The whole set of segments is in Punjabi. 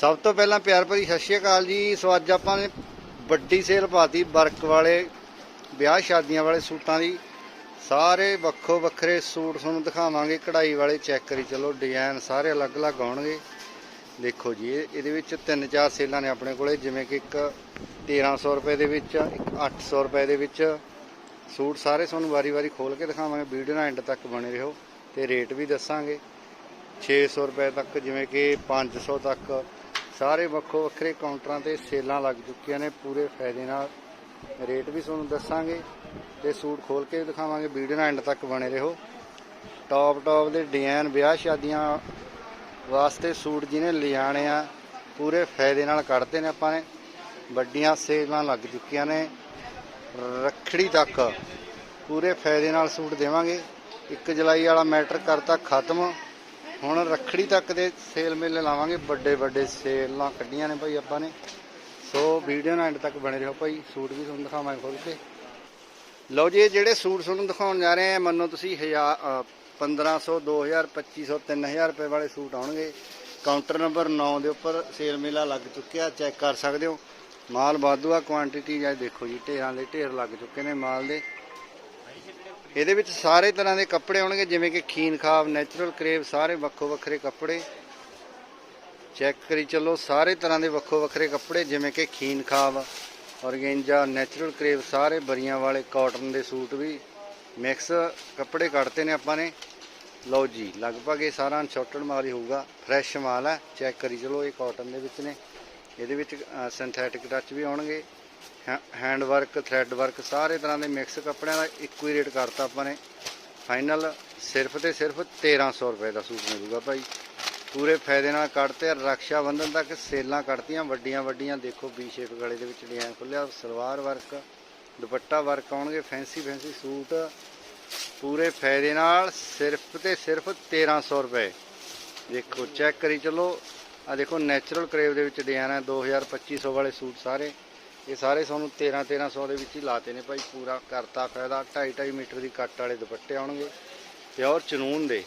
ਸਭ ਤੋਂ ਪਹਿਲਾਂ ਪਿਆਰ ਭਰੀ ਸਤਿ ਸ਼੍ਰੀ ਅਕਾਲ ਜੀ। ਸੋ ਅੱਜ ਆਪਾਂ ਨੇ ਵੱਡੀ ਸੇਲ ਪਾਤੀ ਵਰਕ ਵਾਲੇ, ਵਿਆਹ ਸ਼ਾਦੀਆਂ ਵਾਲੇ ਸੂਟਾਂ ਦੀ। ਸਾਰੇ ਵੱਖੋ ਵੱਖਰੇ ਸੂਟ ਤੁਹਾਨੂੰ ਦਿਖਾਵਾਂਗੇ, ਕਢਾਈ ਵਾਲੇ ਚੈੱਕ ਕਰੀ ਚਲੋ, ਡਿਜ਼ਾਈਨ ਸਾਰੇ ਅਲੱਗ-ਅਲੱਗ ਆਉਣਗੇ। ਦੇਖੋ ਜੀ ਇਹਦੇ ਵਿੱਚ ਤਿੰਨ ਚਾਰ ਸੇਲਾਂ ਨੇ ਆਪਣੇ ਕੋਲੇ, ਜਿਵੇਂ ਕਿ ਇੱਕ 1300 ਰੁਪਏ ਦੇ ਵਿੱਚ, ਇੱਕ 800 ਰੁਪਏ ਦੇ ਵਿੱਚ। ਸੂਟ ਸਾਰੇ ਤੁਹਾਨੂੰ ਵਾਰੀ-ਵਾਰੀ ਖੋਲ ਕੇ ਦਿਖਾਵਾਂਗੇ, ਵੀਡੀਓ ਨਾਲ ਐਂਡ ਤੱਕ ਬਣੇ ਰਹੋ ਤੇ ਰੇਟ ਵੀ ਦੱਸਾਂਗੇ। 600 ਰੁਪਏ ਤੱਕ, ਜਿਵੇਂ ਕਿ 500 ਤੱਕ। ਸਾਰੇ ਵੱਖੋ ਵੱਖਰੇ ਕਾਊਂਟਰਾਂ ਤੇ ਸੇਲਾਂ ਲੱਗ ਚੁੱਕੀਆਂ ਨੇ, ਪੂਰੇ ਫਾਇਦੇ ਨਾਲ। ਰੇਟ ਵੀ ਤੁਹਾਨੂੰ ਦੱਸਾਂਗੇ ਤੇ ਸੂਟ ਖੋਲ ਕੇ ਵੀ ਦਿਖਾਵਾਂਗੇ। ਵੀਡੀਓ ਨਾਲ ਐਂਡ ਤੱਕ ਬਣੇ ਰਹੋ। ਟੌਪ ਟੌਪ ਦੇ ਡਿਜ਼ਾਈਨ ਵਿਆਹ ਸ਼ਾਦੀਆਂ ਵਾਸਤੇ ਸੂਟ ਜਿਹਨੇ ਲਿਆਣੇ ਆ, ਪੂਰੇ ਫਾਇਦੇ ਨਾਲ ਕੱਢਦੇ ਨੇ ਆਪਾਂ ਨੇ। ਵੱਡੀਆਂ ਸੇਲਾਂ ਲੱਗ ਚੁੱਕੀਆਂ ਨੇ। ਰੱਖੜੀ ਤੱਕ ਪੂਰੇ ਫਾਇਦੇ ਨਾਲ ਸੂਟ ਦੇਵਾਂਗੇ। 1 ਜੁਲਾਈ ਵਾਲਾ ਮੈਟਰ ਕਰਤਾ ਖਤਮ। ਹੁਣ ਰੱਖੜੀ ਤੱਕ ਦੇ ਸੇਲ ਮੇਲੇ ਲਾਵਾਂਗੇ, ਵੱਡੇ ਵੱਡੇ ਸੇਲਾਂ ਕੱਢੀਆਂ ਨੇ ਭਾਈ ਆਪਾਂ ਨੇ। ਸੋ ਵੀਡੀਓ ਨਾਲ ਐਂਡ ਤੱਕ ਬਣੇ ਰਹੋ ਭਾਈ, ਸੂਟ ਵੀ ਤੁਹਾਨੂੰ ਦਿਖਾਵਾਂਗੇ ਖੋਲ ਕੇ। ਲਓ ਜੀ ਜਿਹੜੇ ਸੂਟ ਤੁਹਾਨੂੰ ਦਿਖਾਉਣ ਜਾ ਰਹੇ ਆ, ਮੰਨੋ ਤੁਸੀਂ 1000 1500 2000 2500 3000 ਰੁਪਏ ਵਾਲੇ ਸੂਟ ਆਉਣਗੇ। ਕਾਊਂਟਰ ਨੰਬਰ 9 ਦੇ ਉੱਪਰ ਸੇਲ ਮੇਲਾ ਲੱਗ ਚੁੱਕਿਆ, ਚੈੱਕ ਕਰ ਸਕਦੇ ਹੋ। ਮਾਲ ਵਾਧੂ ਆ ਕੁਆਂਟੀਟੀ ਜਾਂ ਦੇਖੋ ਜੀ, ਢੇਰਾਂ ਦੇ ਢੇਰ ਲੱਗ ਚੁੱਕੇ ਨੇ ਮਾਲ ਦੇ। ਇਹਦੇ ਵਿੱਚ ਸਾਰੇ ਤਰ੍ਹਾਂ ਦੇ ਕੱਪੜੇ ਆਉਣਗੇ, ਜਿਵੇਂ ਕਿ ਖੀਨ ਖਾਬ ਨੈਚੁਰਲ ਕਰੇਵ ਸਾਰੇ ਵੱਖੋ ਵੱਖਰੇ ਕੱਪੜੇ। ਚੈੱਕ ਕਰੀ ਚੱਲੋ, ਸਾਰੇ ਤਰ੍ਹਾਂ ਦੇ ਵੱਖੋ ਵੱਖਰੇ ਕੱਪੜੇ, ਜਿਵੇਂ ਕਿ ਖੀਨ ਖਾਬ ਔਰਗੇਂਜਾ ਨੈਚੁਰਲ ਕਰੇਵ ਸਾਰੇ ਬਰੀਆਂ ਵਾਲੇ ਕਾਟਨ ਦੇ ਸੂਟ ਵੀ ਮਿਕਸ ਕੱਪੜੇ ਕੱਢਤੇ ਨੇ ਆਪਾਂ ਨੇ। ਲਓ ਜੀ, ਲਗਭਗ ਇਹ ਸਾਰਾ ਅਨਸ਼ਾਰਟਡ ਮਾਲ ਹੀ ਹੋਊਗਾ ਫਰੈਸ਼ ਮਾਲ ਹੈ। ਚੈੱਕ ਕਰੀ ਚਲੋ, ਇਹ ਕਾਟਨ ਦੇ ਵਿੱਚ ਨੇ। ਇਹਦੇ ਵਿੱਚ ਸਿੰਥੈਟਿਕ ਟੱਚ ਵੀ ਆਉਣਗੇ। ਹੈਂਡ ਵਰਕ ਥ੍ਰੈਡ ਵਰਕ ਸਾਰੇ ਤਰ੍ਹਾਂ ਦੇ ਮਿਕਸ ਕੱਪੜਿਆਂ ਦਾ ਇੱਕੋ ਹੀ ਰੇਟ ਕਰਤਾ ਆਪਾਂ ਨੇ। ਫਾਈਨਲ ਸਿਰਫ ਤੇ ਸਿਰਫ 1300 ਰੁਪਏ ਦਾ ਸੂਟ ਮਿਲੂਗਾ ਭਾਈ। ਪੂਰੇ ਫਾਇਦੇ ਨਾਲ ਕੱਢਤੇ ਰਕਸ਼ਾ ਬੰਧਨ ਤੱਕ ਸੇਲਾਂ ਕੱਢਤੀਆਂ, ਵੱਡੀਆਂ ਵੱਡੀਆਂ ਦੇਖੋ ਵੀ ਸ਼ੇਪ ਗਲੇ ਦੇ ਵਿੱਚ ਡਿਜ਼ਾਈਨ ਖੁੱਲਿਆ, ਸਲਵਾਰ ਵਰਕ ਦੁਪੱਟਾ ਵਰਕ ਆਉਣਗੇ ਫੈਂਸੀ ਫੈਂਸੀ ਸੂਟ। ਪੂਰੇ ਫਾਇਦੇ ਨਾਲ ਸਿਰਫ ਤੇ ਸਿਰਫ 1300 ਰੁਪਏ। ਦੇਖੋ ਚੈੱਕ ਕਰੀ ਚਲੋ। ਆ ਦੇਖੋ ਨੈਚੁਰਲ ਕਰੇਵ ਦੇ ਵਿੱਚ ਡਿਜ਼ਾਈਨ ਹੈ 2000 2500 ਵਾਲੇ ਸੂਟ ਸਾਰੇ। ਇਹ ਸਾਰੇ ਤੁਹਾਨੂੰ 13 1300 ਦੇ ਵਿੱਚ ਹੀ ਲਾਤੇ ਨੇ ਭਾਈ, ਪੂਰਾ ਕਰਤਾ ਫਾਇਦਾ। 2.5 2.5 ਮੀਟਰ ਦੀ ਕੱਟ ਵਾਲੇ ਦੁਪੱਟੇ ਆਉਣਗੇ। ਪਿਓਰ ਚਨੂਨ ਦੇ।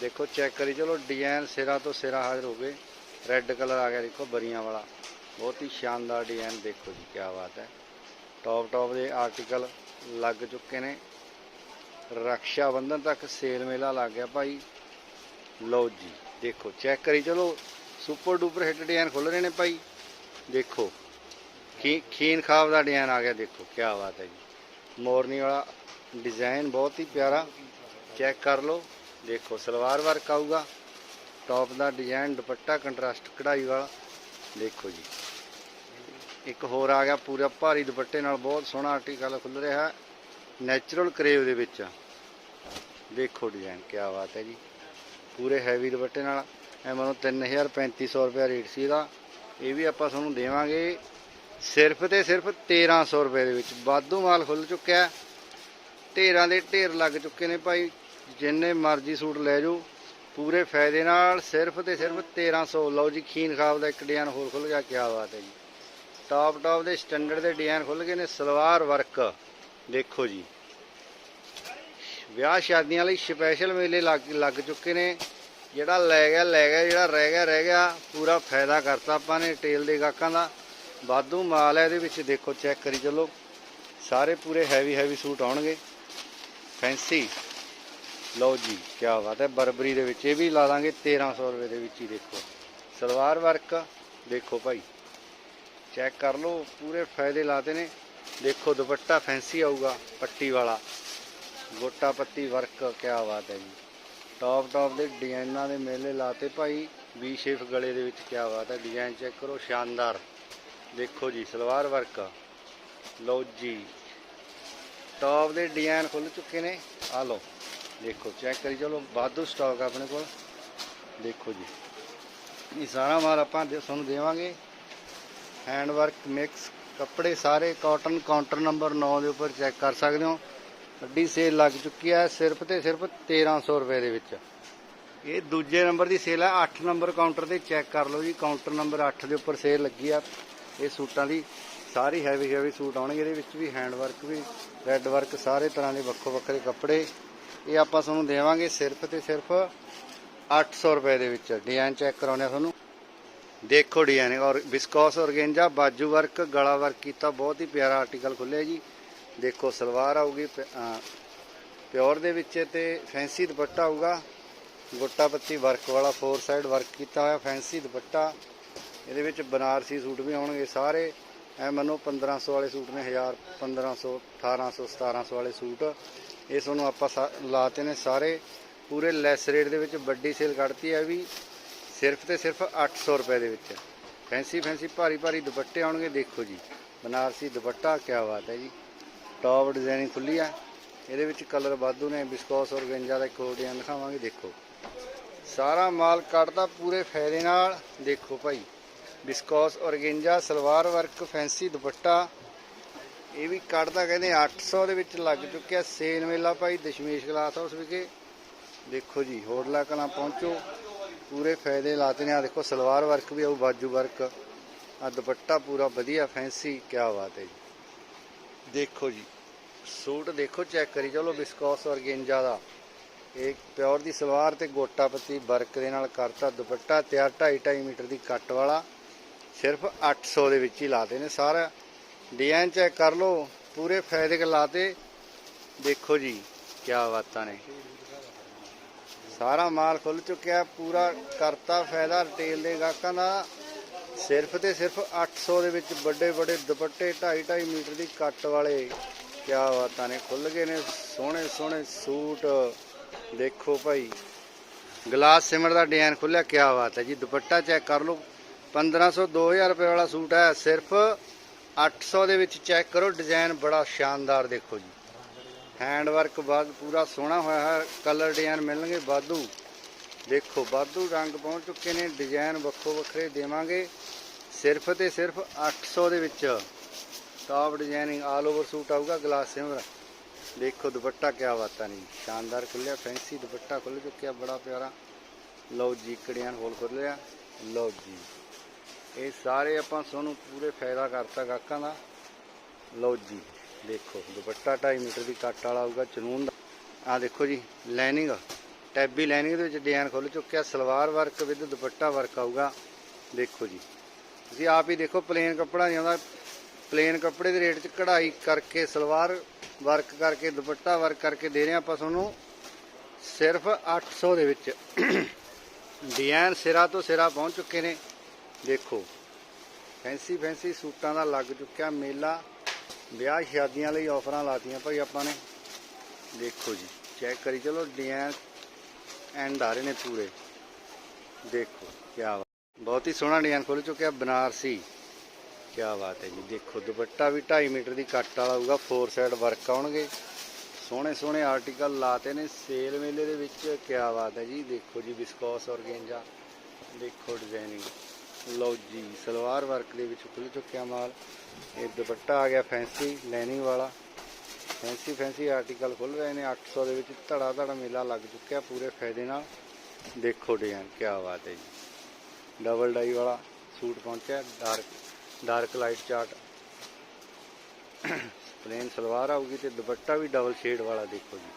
ਦੇਖੋ, ਚੈੱਕ ਕਰੀ, ਚਲੋ, ਡਿਜ਼ਾਈਨ ਸਿਰਾ ਤੋਂ ਸਿਰਾ ਹਾਜ਼ਰ ਹੋ ਗਏ। ਰੈੱਡ ਕਲਰ ਆ ਗਿਆ, ਦੇਖੋ, ਬਰੀਆਂ ਵਾਲਾ। ਬਹੁਤ ਹੀ ਸ਼ਾਨਦਾਰ ਡਿਜ਼ਾਈਨ, ਦੇਖੋ ਜੀ ਕੀ ਬਾਤ ਹੈ। ਟੌਪ ਟੌਪ ਦੇ ਆਰਟੀਕਲ ਲੱਗ ਚੁੱਕੇ ਨੇ। ਰਕਸ਼ਾ ਬੰਧਨ ਤੱਕ ਸੇਲ ਮੇਲਾ ਲੱਗ ਗਿਆ ਭਾਈ। ਲਓ ਜੀ, ਦੇਖੋ, ਚੈੱਕ ਕਰੀ, ਚਲੋ, ਸੁਪਰ ਡੂਪਰ ਹਿੱਟ ਡਿਜ਼ਾਈਨ ਖੁੱਲ ਰਹੇ ਨੇ ਭਾਈ। ਦੇਖੋ ਖੀਨ ਖਾਬ ਦਾ ਡਿਜ਼ਾਈਨ ਆ ਗਿਆ, ਦੇਖੋ ਕੀ ਬਾਤ ਹੈ ਜੀ। ਮੋਰਨੀ ਵਾਲਾ ਡਿਜ਼ਾਈਨ ਬਹੁਤ ਹੀ ਪਿਆਰਾ। ਚੈੱਕ ਕਰ ਲਓ। ਦੇਖੋ, ਸਲਵਾਰ ਵਰਕ ਆਊਗਾ। ਟੌਪ ਦਾ ਡਿਜ਼ਾਈਨ, ਦੁਪੱਟਾ, ਕੰਟਰਾਸਟ, ਕਢਾਈ ਵਾਲਾ। ਦੇਖੋ ਜੀ। ਇੱਕ ਹੋਰ ਆ ਗਿਆ, ਪੂਰਾ ਭਾਰੀ ਦੁਪੱਟੇ ਨਾਲ ਬਹੁਤ ਸੋਹਣਾ ਆਰਟੀਕਲ ਖੁੱਲ ਰਿਹਾ ਹੈ। ਨੈਚੁਰਲ ਕਰੇਵ ਦੇ ਵਿੱਚ। ਦੇਖੋ ਡਿਜ਼ਾਈਨ ਕੀ ਬਾਤ ਹੈ ਜੀ। ਪੂਰੇ ਹੈਵੀ ਦੁਪੱਟੇ ਨਾਲ। ਐ ਮਨੋ 3000 3500 ਰੁਪਏ ਰੇਟ ਸੀ ਇਹਦਾ। ਇਹ ਵੀ ਆਪਾਂ ਤੁਹਾਨੂੰ ਦੇਵਾਂਗੇ। ਸਿਰਫ ਤੇ ਸਿਰਫ 1300 ਰੁਪਏ ਦੇ ਵਿੱਚ ਵਾਧੂ ਮਾਲ ਖੁੱਲ ਚੁੱਕਿਆ ਢੇਰਾਂ ਦੇ ਢੇਰ ਲੱਗ ਚੁੱਕੇ ਨੇ ਭਾਈ। ਜਿੰਨੇ ਮਰਜ਼ੀ ਸੂਟ ਲੈ ਜਾਓ, ਪੂਰੇ ਫਾਇਦੇ ਨਾਲ ਸਿਰਫ ਤੇ ਸਿਰਫ 1300 ਲਓ ਜੀ, ਖੀਨ ਖਾਬ ਦਾ ਇੱਕ ਡਿਜ਼ਾਈਨ ਹੋਰ ਖੁੱਲ ਗਿਆ ਕੀ ਬਾਤ ਹੈ ਜੀ। ਟਾਪ ਟਾਪ ਦੇ ਸਟੈਂਡਰਡ ਦੇ ਡਿਜ਼ਾਈਨ ਖੁੱਲ ਗਏ ਨੇ, ਸਲਵਾਰ ਵਰਕ। ਦੇਖੋ ਜੀ, ਵਿਆਹ ਸ਼ਾਦੀਆਂ ਲਈ ਸਪੈਸ਼ਲ ਮੇਲੇ ਲੱਗ ਲੱਗ ਚੁੱਕੇ ਨੇ। ਜਿਹੜਾ ਲੈ ਗਿਆ ਲੈ ਗਿਆ, ਜਿਹੜਾ ਰਹਿ ਗਿਆ ਰਹਿ ਗਿਆ, ਪੂਰਾ ਫਾਇਦਾ ਕਰਤਾ ਆਪਾਂ ਨੇ ਟੇਲ ਦੇ ਗਾਹਕਾਂ ਦਾ। ਵਾਧੂ ਮਾਲ ਹੈ, ਇਹਦੇ ਵਿੱਚ ਦੇਖੋ ਚੈੱਕ ਕਰੀ ਚੱਲੋ। ਸਾਰੇ ਪੂਰੇ ਹੈਵੀ ਹੈਵੀ ਸੂਟ ਆਉਣਗੇ। ਫੈਂਸੀ ਲਓ ਜੀ ਕੀ ਬਾਤ ਹੈ, ਬਰਬਰੀ ਦੇ ਵਿੱਚ। ਇਹ ਵੀ ਲਾ ਦਾਂਗੇ 1300 ਰੁਪਏ ਦੇ ਵਿੱਚ ਹੀ, ਦੇਖੋ। ਸਲਵਾਰ ਵਰਕ ਦੇਖੋ ਭਾਈ। ਚੈੱਕ ਕਰ ਲਓ, ਪੂਰੇ ਫਾਇਦੇ ਲਾਤੇ ਨੇ। ਦੇਖੋ, ਦੁਪੱਟਾ ਫੈਂਸੀ ਆਊਗਾ, ਪੱਟੀ ਵਾਲਾ। ਗੋਟਾ ਪੱਤੀ ਵਰਕ ਕੀ ਬਾਤ ਹੈ ਜੀ। ਟੌਪ ਟੌਪ ਦੇ ਡਿਜ਼ਾਈਨਾਂ ਦੇ ਮੇਲੇ ਲਾਤੇ ਭਾਈ। ਵੀ ਸ਼ੇਪ ਗਲੇ ਦੇ ਵਿੱਚ ਕੀ ਬਾਤ ਹੈ ਡਿਜ਼ਾਈਨ ਚੈੱਕ ਕਰੋ, ਸ਼ਾਨਦਾਰ। ਦੇਖੋ ਜੀ, ਸਲਵਾਰ ਵਰਕ ਲਓ ਜੀ ਟੌਪ ਦੇ ਡਿਜ਼ਾਈਨ ਖੁੱਲ ਚੁੱਕੇ ਨੇ। ਆ ਲਓ, ਦੇਖੋ ਚੈੱਕ ਕਰੀ ਚਲੋ ਵਾਧੂ ਸਟਾਕ ਆਪਣੇ ਕੋਲ। ਦੇਖੋ ਜੀ, ਇਹ ਸਾਰਾ ਮਾਲ ਆਪਾਂ ਤੁਹਾਨੂੰ ਦੇਵਾਂਗੇ। ਹੈਂਡ ਵਰਕ ਮਿਕਸ ਕੱਪੜੇ ਸਾਰੇ ਕਾਟਨ ਕਾਊਂਟਰ ਨੰਬਰ 9 ਦੇ ਉੱਪਰ ਚੈੱਕ ਕਰ ਸਕਦੇ ਹੋ। ਵੱਡੀ ਸੇਲ ਲੱਗ ਚੁੱਕੀ ਹੈ ਸਿਰਫ ਤੇ ਸਿਰਫ 1300 ਰੁਪਏ ਦੇ ਵਿੱਚ। ਇਹ ਦੂਜੇ ਨੰਬਰ ਦੀ ਸੇਲ ਹੈ 8 ਨੰਬਰ ਕਾਊਂਟਰ ਤੇ ਚੈੱਕ ਕਰ ਲਓ ਜੀ। ਕਾਊਂਟਰ ਨੰਬਰ 8 ਦੇ ਉੱਪਰ ਸੇਲ ਲੱਗੀ ਆ। ਇਹ ਸੂਟਾਂ ਦੀ ਸਾਰੀ ਹੈਵੀ ਹੈਵੀ ਸੂਟ ਆਉਣਗੇ, ਇਹਦੇ ਵਿੱਚ ਵੀ ਹੈਂਡ ਵਰਕ ਵੀ ਰੈੱਡ ਵਰਕ ਸਾਰੇ ਤਰ੍ਹਾਂ ਦੇ ਵੱਖੋ ਵੱਖਰੇ ਕੱਪੜੇ। ਇਹ ਆਪਾਂ ਤੁਹਾਨੂੰ ਦੇਵਾਂਗੇ ਸਿਰਫ ਤੇ ਸਿਰਫ 800 ਰੁਪਏ ਦੇ ਵਿੱਚ। ਡਿਜ਼ਾਈਨ ਚੈੱਕ ਕਰਾਉਣੇ ਆ ਤੁਹਾਨੂੰ। ਦੇਖੋ ਡਿਜ਼ਾਈਨ ਔਰ ਵਿਸਕੋਸ ਔਰਗੇਂਜਾ ਬਾਜੂ ਵਰਕ ਗਲਾ ਵਰਕ ਕੀਤਾ, ਬਹੁਤ ਹੀ ਪਿਆਰਾ ਆਰਟੀਕਲ ਖੁੱਲਿਆ ਜੀ। ਦੇਖੋ ਸਲਵਾਰ ਆਊਗੀ ਪਿਓਰ ਦੇ ਵਿੱਚ ਤੇ ਫੈਂਸੀ ਦੁਪੱਟਾ ਆਊਗਾ। ਗੋਟਾ ਪੱਤੀ ਵਰਕ ਵਾਲਾ ਫੋਰ ਸਾਈਡ ਵਰਕ ਕੀਤਾ ਹੋਇਆ ਫੈਂਸੀ ਦੁਪੱਟਾ। ਇਹਦੇ ਵਿੱਚ ਬਨਾਰਸੀ ਸੂਟ ਵੀ ਆਉਣਗੇ ਸਾਰੇ। ਐ ਮੰਨੋ 1500 ਵਾਲੇ ਸੂਟ ਨੇ 1000 1500 1800 1700 ਵਾਲੇ ਸੂਟ। ਇਹ ਤੁਹਾਨੂੰ ਆਪਾਂ ਸਾ- ਲਾਤੇ ਨੇ ਸਾਰੇ। ਪੂਰੇ ਲੈਸ ਰੇਟ ਦੇ ਵਿੱਚ ਵੱਡੀ ਸੇਲ ਕੱਢਤੀ ਹੈ ਵੀ ਸਿਰਫ ਤੇ ਸਿਰਫ 800 ਰੁਪਏ ਦੇ ਵਿੱਚ। ਫੈਂਸੀ ਫੈਂਸੀ, ਭਾਰੀ ਭਾਰੀ ਦੁਪੱਟੇ ਆਉਣਗੇ। ਦੇਖੋ ਜੀ, ਬਨਾਰਸੀ ਦੁਪੱਟਾ ਕਿਆ ਬਾਤ ਹੈ ਜੀ। ਟੌਪ ਡਿਜ਼ਾਈਨਿੰਗ ਖੁੱਲੀ ਆ। ਇਹਦੇ ਵਿੱਚ ਕਲਰ ਵਾਧੂ ਨੇ। ਬਿਸਕੋਸ ਔਰ ਗੰਜਾ ਦਾ ਇੱਕ ਹੋਰ ਡਿਜ਼ਾਈਨ ਦਿਖਾਵਾਂਗੇ। ਦੇਖੋ, ਸਾਰਾ ਮਾਲ ਕੱਢਦਾ ਪੂਰੇ ਫਾਇਦੇ ਨਾਲ। ਦੇਖੋ ਭਾਈ viscose organza, salwar work, fancy dupatta. ਇਹ ਵੀ ਕੱਢਦਾ ਕਹਿੰਦੇ 800 ਦੇ ਵਿੱਚ ਲੱਗ ਚੁੱਕਿਆ ਸੇਲ ਮੇਲਾ ਭਾਈ ਦਸ਼ਮੇਸ਼ ਗਲਾਸ ਹਾਊਸ ਵਿਖੇ। ਦੇਖੋ ਜੀ, ਹੋਟਲਾ ਕਲਾਂ ਪਹੁੰਚੋ। ਪੂਰੇ ਫਾਇਦੇ ਲਾਤੇ ਨੇ। ਆ ਦੇਖੋ, ਸਲਵਾਰ ਵਰਕ ਵੀ ਆਊ, ਬਾਜੂ ਵਰਕ। ਆ ਦੁਪੱਟਾ ਪੂਰਾ ਵਧੀਆ, ਫੈਂਸੀ, ਕਿਆ ਬਾਤ ਹੈ ਜੀ। ਦੇਖੋ ਜੀ, ਸੂਟ ਦੇਖੋ, ਚੈੱਕ ਕਰੀ ਚਲੋ ਬਿਸਕੋਸ ਔਰਗੇਂਜਾ ਦਾ। ਇਹ ਪਿਓਰ ਦੀ ਸਲਵਾਰ ਤੇ ਗੋਟਾ ਪੱਤੀ ਵਰਕ ਦੇ ਨਾਲ ਕਰਤਾ ਦੁਪੱਟਾ, ਤਿਆਰ 2.5 2.5 ਮੀਟਰ ਦੀ ਕੱਟ ਵਾਲਾ। ਸਿਰਫ 800 ਦੇ ਵਿੱਚ ਹੀ ਲਾਤੇ ਨੇ। ਸਾਰਾ ਡਿਜ਼ਾਈਨ ਚੈੱਕ ਕਰ ਲਓ, ਪੂਰੇ ਫਾਇਦੇ ਕੇ ਲਾਤੇ। ਦੇਖੋ ਜੀ, ਕਿਆ ਬਾਤਾਂ ਨੇ। ਸਾਰਾ ਮਾਲ ਖੁੱਲ ਚੁੱਕਿਆ, ਪੂਰਾ ਕਰਤਾ ਫਾਇਦਾ ਰਿਟੇਲ ਦੇ ਗਾਹਕਾਂ ਦਾ। ਸਿਰਫ ਤੇ ਸਿਰਫ 800 ਦੇ ਵਿੱਚ ਵੱਡੇ ਵੱਡੇ ਦੁਪੱਟੇ 2.5 2.5 ਮੀਟਰ ਦੀ ਕੱਟ ਵਾਲੇ ਕਿਆ ਬਾਤਾਂ ਨੇ। ਖੁੱਲ ਗਏ ਨੇ, ਸੋਹਣੇ ਸੋਹਣੇ ਸੂਟ। ਦੇਖੋ ਭਾਈ, ਗਲਾਸ ਸਿਮਰ ਦਾ ਡਿਜ਼ਾਈਨ ਖੁੱਲਿਆ ਕਿਆ ਬਾਤ ਹੈ ਜੀ। ਦੁਪੱਟਾ ਚੈੱਕ ਕਰ ਲਓ 1500 2000 ਰੁਪਏ ਵਾਲਾ ਸੂਟ ਹੈ, ਸਿਰਫ 800 ਦੇ ਵਿੱਚ ਚੈੱਕ ਕਰੋ ਡਿਜ਼ਾਈਨ ਬੜਾ ਸ਼ਾਨਦਾਰ ਦੇਖੋ ਜੀ। ਹੈਂਡ ਵਰਕ ਬਾਅਦ ਪੂਰਾ ਸੋਹਣਾ ਹੋਇਆ ਹੈ ਕਲਰ ਡਿਜ਼ਾਈਨ ਮਿਲਣਗੇ ਵਾਧੂ। ਦੇਖੋ, ਵਾਧੂ ਰੰਗ ਪਹੁੰਚ ਚੁੱਕੇ ਨੇ ਡਿਜ਼ਾਈਨ ਵੱਖੋ ਵੱਖਰੇ ਦੇਵਾਂਗੇ। ਸਿਰਫ ਤੇ ਸਿਰਫ 800 ਦੇ ਵਿੱਚ top designing all over suit ਆਊਗਾ ਗਲਾਸ ਸਿਮਰ ਦੇਖੋ, ਦੁਪੱਟਾ ਕਿਆ ਬਾਤਾਂ ਨਹੀਂ ਸ਼ਾਨਦਾਰ ਖੁੱਲਿਆ ਫੈਂਸੀ ਦੁਪੱਟਾ ਖੁੱਲ ਚੁੱਕਿਆ, ਬੜਾ ਪਿਆਰਾ। ਲਓ ਜੀ ਕੜੀਆਂ ਹੋਲ ਖੁੱਲਿਆ ਲਓ ਜੀ। ਇਹ ਸਾਰੇ ਆਪਾਂ ਤੁਹਾਨੂੰ ਪੂਰੇ ਫਾਇਦਾ ਕਰਤਾ ਗਾਹਕਾਂ ਦਾ। ਲਓ ਜੀ, ਦੇਖੋ, ਦੁਪੱਟਾ 2.5 ਮੀਟਰ ਦੀ ਕੱਟ ਵਾਲਾ ਆਊਗਾ, ਚਨੂਨ ਦਾ। ਆ ਦੇਖੋ ਜੀ ਲਾਈਨਿੰਗ ਟੈਬੀ ਲਾਈਨਿੰਗ ਦੇ ਵਿੱਚ ਡਿਜ਼ਾਈਨ ਖੁੱਲ ਚੁੱਕਿਆ, salwar work with dupatta work ਆਊਗਾ। ਦੇਖੋ ਜੀ, ਤੁਸੀਂ ਆਪ ਹੀ ਦੇਖੋ ਪਲੇਨ ਕੱਪੜਾ ਨਹੀਂ ਆਉਂਦਾ ਪਲੇਨ ਕੱਪੜੇ ਦੇ ਰੇਟ 'ਚ ਕਢਾਈ ਕਰਕੇ, ਸਲਵਾਰ ਵਰਕ ਕਰਕੇ, ਦੁਪੱਟਾ ਵਰਕ ਕਰਕੇ ਦੇ ਰਹੇ ਹਾਂ ਆਪਾਂ ਤੁਹਾਨੂੰ। ਸਿਰਫ 800 ਦੇ ਵਿੱਚ। ਡਿਜ਼ਾਈਨ ਸਿਰਾ ਤੋਂ ਸਿਰਾ ਪਹੁੰਚ ਚੁੱਕੇ ਨੇ। ਦੇਖੋ, ਫੈਂਸੀ ਫੈਂਸੀ ਸੂਟਾਂ ਦਾ ਲੱਗ ਚੁੱਕਿਆ ਮੇਲਾ। ਵਿਆਹ ਸ਼ਾਦੀਆਂ ਲਈ ਆਫਰਾਂ ਲਾਤੀਆਂ ਭਾਈ ਆਪਾਂ ਨੇ। ਦੇਖੋ ਜੀ, ਚੈੱਕ ਕਰੀ ਚਲੋ ਡਿਜ਼ਾਈਨ ਐਂਡ ਆ ਰਹੇ ਨੇ ਪੂਰੇ। ਦੇਖੋ ਕੀ ਬਾਤ ਬਹੁਤ ਹੀ ਸੋਹਣਾ ਡਿਜ਼ਾਈਨ ਖੁੱਲ ਚੁੱਕਿਆ ਬਨਾਰਸੀ। ਕੀ ਬਾਤ ਹੈ ਜੀ, ਦੇਖੋ, ਦੁਪੱਟਾ ਵੀ 2.5 ਮੀਟਰ ਦੀ ਕੱਟ ਵਾਲਾ ਹੋਊਗਾ ਫੋਰ ਸਾਈਡ ਵਰਕ ਆਉਣਗੇ। ਸੋਹਣੇ ਸੋਹਣੇ ਆਰਟੀਕਲ ਲਾਤੇ ਨੇ, ਸੇਲ ਮੇਲੇ ਦੇ ਵਿੱਚ। ਕੀ ਬਾਤ ਹੈ ਜੀ, ਦੇਖੋ ਜੀ ਵਿਸਕੋਸ ਔਰਗੇਂਜਾ। ਦੇਖੋ ਡਿਜ਼ਾਈਨਿੰਗ ਲਓ ਜੀ, ਸਲਵਾਰ ਵਰਕ ਦੇ ਵਿੱਚ ਖੁੱਲ ਚੁੱਕਿਆ ਮਾਲ। ਇਹ ਦੁਪੱਟਾ ਆ ਗਿਆ ਫੈਂਸੀ ਲਾਈਨਿੰਗ ਵਾਲਾ। ਫੈਂਸੀ ਫੈਂਸੀ ਆਰਟੀਕਲ ਖੁੱਲ ਰਹੇ ਨੇ। 800 ਦੇ ਵਿੱਚ ਧੜਾ ਧੜਾ ਮੇਲਾ ਲੱਗ ਚੁੱਕਿਆ ਪੂਰੇ ਫਾਇਦੇ ਨਾਲ। ਦੇਖੋ ਡਿਜ਼ਾਈਨ ਕੀ ਬਾਤ ਹੈ ਜੀ। ਡਬਲ ਡਾਈ ਵਾਲਾ ਸੂਟ ਪਹੁੰਚਿਆ, dark dark light chart. Plain salwar ਆਊਗੀ ਤੇ ਦੁਪੱਟਾ ਵੀ ਡਬਲ ਸ਼ੇਡ ਵਾਲਾ, ਦੇਖੋ ਜੀ।